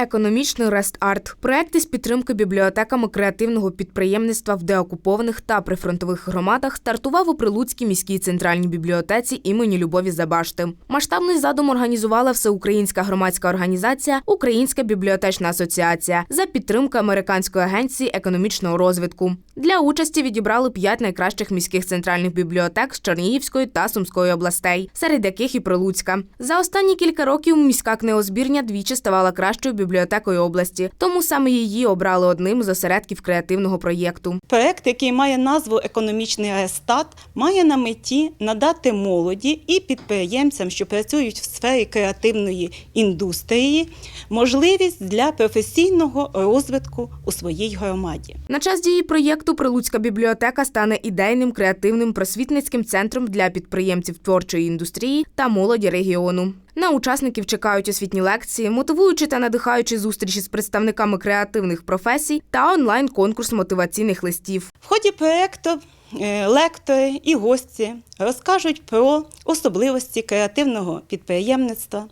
Економічний рест-арт – проект із підтримки бібліотеками креативного підприємництва в деокупованих та прифронтових громадах стартував у Прилуцькій міській центральній бібліотеці імені Любові Забашти. Масштабний задум організувала всеукраїнська громадська організація Українська бібліотечна асоціація за підтримки американської агенції економічного розвитку. Для участі відібрали п'ять найкращих міських центральних бібліотек з Чернігівської та Сумської областей, серед яких і Прилуцька. За останні кілька років міська книгозбірня двічі ставала кращою бібліотекою області, тому саме її обрали одним з осередків креативного проєкту. Проект, який має назву Економічний рестат, має на меті надати молоді і підприємцям, що працюють в сфері креативної індустрії, можливість для професійного розвитку у своїй громаді. На час дії проєкту Прилуцька бібліотека стане ідейним креативним просвітницьким центром для підприємців творчої індустрії та молоді регіону. На учасників чекають освітні лекції, мотивуючі та надихаючі зустрічі з представниками креативних професій та онлайн-конкурс мотиваційних листів. В ході проєкту е, лектори і гості розкажуть про особливості креативного підприємництва,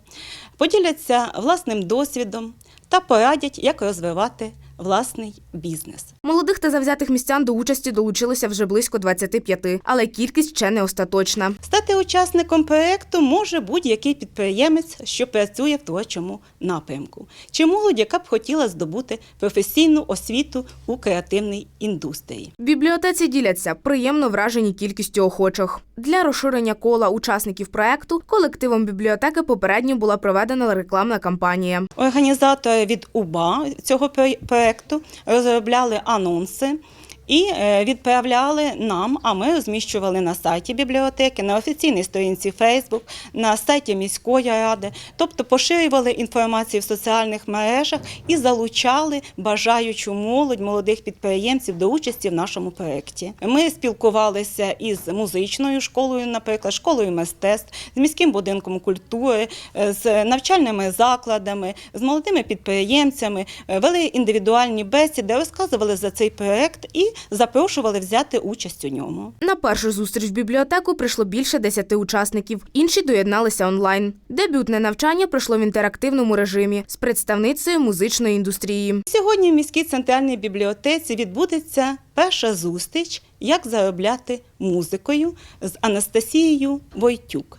поділяться власним досвідом та порадять, як розвивати власний бізнес. Молодих та завзятих містян до участі долучилося вже близько 25, але кількість ще не остаточна. Стати учасником проєкту може будь-який підприємець, що працює в творчому напрямку, чи молодь, яка б хотіла здобути професійну освіту у креативній індустрії. В бібліотеці діляться приємно вражені кількістю охочих. Для розширення кола учасників проекту колективом бібліотеки попередньо була проведена рекламна кампанія. Організатори від УБА цього про- проекту розробляли анонси. І е, відправляли нам, а ми розміщували на сайті бібліотеки, на офіційній сторінці Facebook, на сайті міської ради, тобто поширювали інформацію в соціальних мережах і залучали бажаючу молодь, молодих підприємців до участі в нашому проєкті. Ми спілкувалися із музичною школою, наприклад, школою мистецтв, з міським будинком культури, е, з навчальними закладами, з молодими підприємцями, е, вели індивідуальні бесіди, розказували за цей проєкт і запрошували взяти участь у ньому. На першу зустріч в бібліотеку прийшло більше десяти учасників. Інші доєдналися онлайн. Дебютне навчання пройшло в інтерактивному режимі з представницею музичної індустрії. Сьогодні в міській центральній бібліотеці відбудеться перша зустріч, як заробляти музикою з Анастасією Войтюк.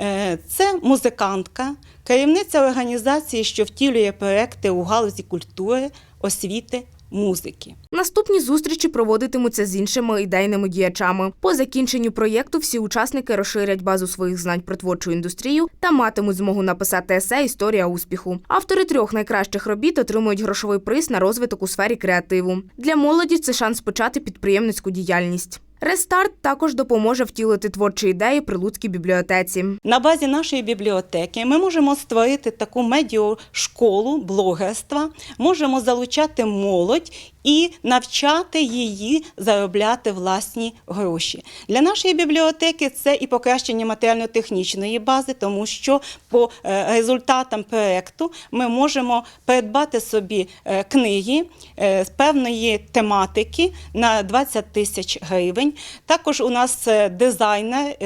Е, Це музикантка, керівниця організації, що втілює проекти у галузі культури, освіти, музики. Наступні зустрічі проводитимуться з іншими ідейними діячами. По закінченню проєкту всі учасники розширять базу своїх знань про творчу індустрію та матимуть змогу написати есе Історія успіху. Автори трьох найкращих робіт отримують грошовий приз на розвиток у сфері креативу. Для молоді це шанс почати підприємницьку діяльність. Рестарт також допоможе втілити творчі ідеї при Луцькій бібліотеці. На базі нашої бібліотеки ми можемо створити таку медіашколу блогерства, можемо залучати молодь і навчати її заробляти власні гроші. Для нашої бібліотеки це і покращення матеріально-технічної бази, тому що по е, результатам проєкту ми можемо придбати собі е, книги е, з певної тематики на 20 тисяч гривень. Також у нас це дизайнер.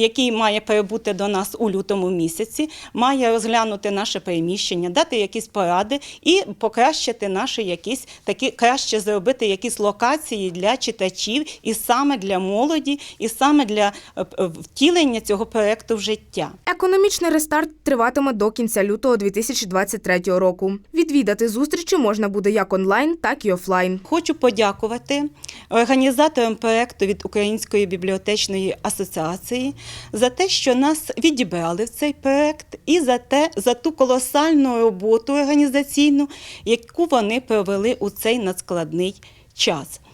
Який має прибути до нас у лютому місяці, має розглянути наше приміщення, дати якісь поради і покращити наші якісь такі краще зробити якісь локації для читачів, і саме для молоді, і саме для е, втілення цього проекту в життя. Економічний рестарт триватиме до кінця лютого 2023 року. Відвідати зустрічі можна буде як онлайн, так і офлайн. Хочу подякувати організаторам проекту від Української бібліотечної асоціації за те, що нас відібрали в цей проект, і за те, за ту колосальну роботу організаційну, яку вони провели у цей надскладний час.